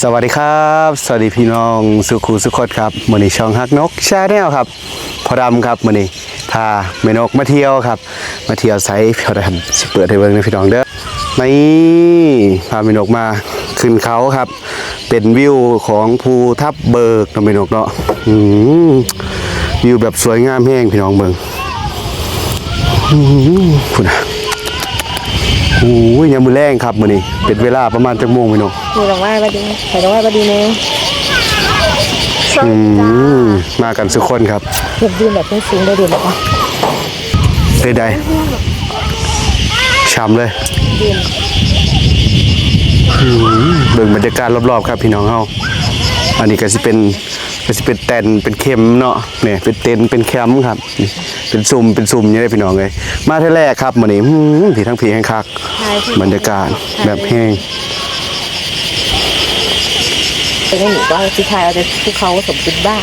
สวัสดีครับ สวัสดีพี่น้องสุขุสุขดครับมือนี้ช่องฮักนกชาแนลครับพอดำครับมือนี้พาแม่นกมาเที่ยวครับ มาเที่ยวไซส์พอดำสิเปิดให้เบิ่งนะพี่น้องเด้อนี่พาแม่นกมาขึ้นเขาครับ เป็นวิวของภูทับเบิกเนะแม่นกเนาะวิวแบบสวยงามแห้งพี่น้องเบิ่งอืมพุ่นะ โอ้ยยามมือแรงครับมือนี้เป็นเวลาประมาณจักโมงพี่น้องมีดอกไม้บดีใส่ดอกไม้บดีเนยอืมมากันสุกคนครับอยากยืนแบบสูงๆได้ดีแบบว่าใดๆช้ำเลยอืมเบิ่งบรรยากาศรอบๆครับพี่น้องเฮาอันนี้ก็สิเป็น ก็สิเป็นแตนเป็นเข็มเนาะเนี่ยเป็นเต็นท์เป็นแคมป์ครับนี่เป็นซุ่มเป็นซุ่มอย่างนี้พี่น้องเลยมาเท่าแรกครับมื้อนี้อื้อที่ทั้งผีทั้งคักบรรยากาศแบบแห้งเป็นไม่หนีก็ที่ไทยเอาแต่ภูเขาสมบูรณ์บ้า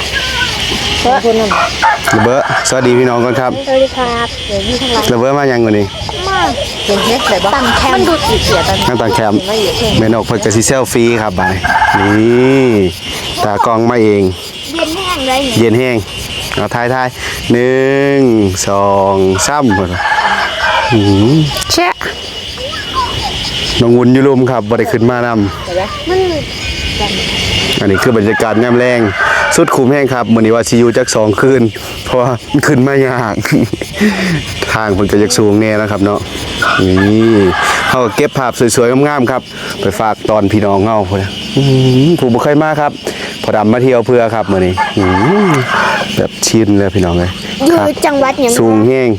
เพราะคนนั้นระเบ้อสวัสดีพี่น้องก่อนครับ สวัสดีครับเดี๋ยวยี่ข้างหลังระเบ้อมายังวันนี้ มาเห็นเฮ็ดเลยบ้างตั้งแคมมันดูสีเสียตอนนั่งต่างแคมป์ไม่อยู่เท่งแม่นกเพิ่นก็สิเซลฟี่ครับบายนี่ตากล้องมาเองเย็นแห้ งเลยเย็นแห้งเอาทายทายหนึ่งสองสามหมดหืมแช่น้องวุ้นอยุลุมครับบ่ได้ขึ้นมานำเห็นไหมมันอันนี้คือบรรยากาศยามแรง สุดคุ้มแห้งครับมื้อนี้ว่าสิอยู่จักสองคืน เพราะว่ามันขึ้นมายาก ทางเพิ่นก็จักสูงแน่นะครับเนาะนี่เฮาก็เก็บภาพสวยๆงามๆครับ ไปฝากตอนพี่น้องเฮาพุ่นน่ะอื้อหือผู้บ่เคยมาครับ พอดำมาเที่ยวเพื่อครับมื้อนี้อื้อหือแบบชินเลยพี่น้องเอ้ยอยู่ครับจังหวัดอย่างสูงแห้ง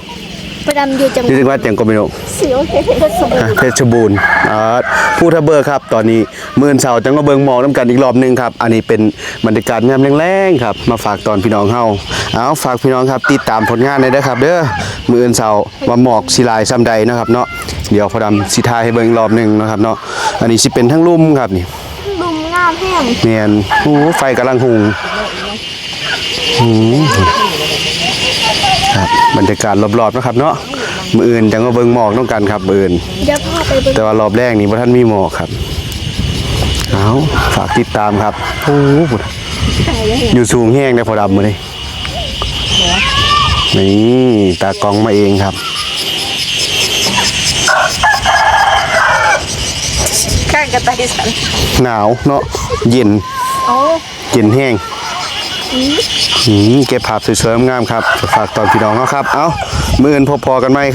ประดำอยู่จังหนี่วัดจังหวัดหยังก็ไม่รู้ เสียวเพชรสมุทรอะเพชรบูรณ์อ่าผู้ทับเบิกครับ ตอนนี้มื่นเสาร์จังก็เบิงหมอกน้ำกันอีกรอบหนึงครับ อันนี้เป็นบรรยากาศยามแรงๆครับ มาฝากตอนพี่น้องเฮาเอาฝากพี่น้องครับติดตามผลงานเลยนะครับ เด้อมื่นเสาร์ว่าหมอกสิลายซ้ำใดนะครับเนาะ เดี๋ยวพอดำสิทายให้เบิงอีกรอบหนึงนะครับเนาะ อันนี้สิเป็นทั้งลุ่มครับนี่ลุมงามแห้งเนียนโอ้ไฟกำลังหุงหืมครับบรรยากาศรอบๆนะครับ เนาะมืออื่นจังก็เบิงหมอกต้องกันครับมืออื่นเดี๋ยวพ่อไปเบิ่งแต่ว่ารอบแรกนี่พระท่านมีหมอกครับเอาฝากติดตามครับโอ้โหอยู่สูงแห้งได้พอดำมาเลยนี่ตากล้องมาเองครับ ข้างกระต่ายสันหนาวเนาะเย็นโอ้เย็นแห้งอืมเก็บภาพสวยๆงามๆครับฝากตอนพี่น้องเขาครับ เอามืออื่นพบพอกันไหมครับ